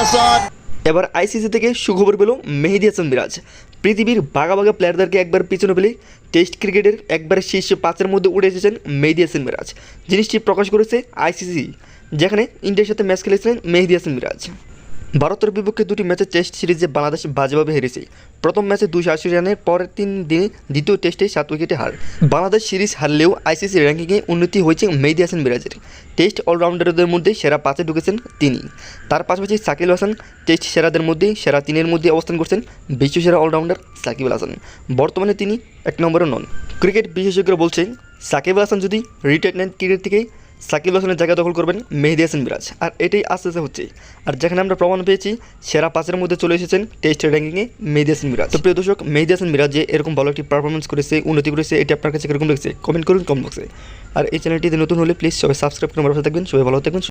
Hasan. এবার ICC থেকে সুখবর পেল মেহেদি হাসান মিরাজ। পৃথিবীর বাঘা বাঘা প্লেয়ারদেরকে একবার পিছনে ফেলে টেস্ট ক্রিকেটের একবার শীর্ষ পাঁচের মধ্যে উঠে এসেছেন মেহেদি হাসান মিরাজ। জিনিসটি প্রকাশ করেছে আইসিসি যেখানে ইন্ডিয়ার সাথে ম্যাচ খেলেছিলেন মেহেদি হাসান মিরাজ। ভারতের বিপক্ষে দুটি ম্যাচে টেস্ট সিরিজে বাংলাদেশ বাজেভাবে হেরেছে। প্রথম ম্যাচে দুশো আশি রানের পরের তিন দিনে দ্বিতীয় টেস্টে সাত উইকেটে হার। বাংলাদেশ সিরিজ হারলেও আইসিসি র্যাঙ্কিংয়ে উন্নতি হয়েছে মেহেদি হাসান মিরাজের। টেস্ট অলরাউন্ডারদের মধ্যে সেরা পাঁচে ঢুকেছেন তিনি। তার পাশাপাশি সাকিব হাসান টেস্ট সেরাদের মধ্যে সেরা তিনের মধ্যে অবস্থান করছেন বিশ্বসেরা অলরাউন্ডার সাকিব আল হাসান। বর্তমানে তিনি এক নম্বরে নন। ক্রিকেট বিশেষজ্ঞরা বলছেন, সাকিব হাসান যদি রিটায়ারমেন্ট ক্রিকেট থেকে সাকিব হোসেনের জায়গা দখল করবেন মেহেদি হাসান মিরাজ। আর এটাই আস্তে আস্তে হচ্ছে। আর যেখানে আমরা প্রমাণ পেয়েছি, সেরা পাঁচের মধ্যে চলে এসেছেন টেস্টের র্যাঙ্কিংয়ে মেহেদি হাসান মিরাজ। তো প্রিয় দর্শক, মেহেদি হাসান মিরাজ যে এরকম ভালো একটি পারফরমেন্স করেছে, উন্নতি করেছে, এটি আপনার কাছে কীরকম লেগেছে? কমেন্ট করুন কম বক্সে আর এই চ্যানেলটিতে নতুন হলে প্লিজ সবাই সাবস্ক্রাইব করে থাকবেন। সবাই ভালো থাকবেন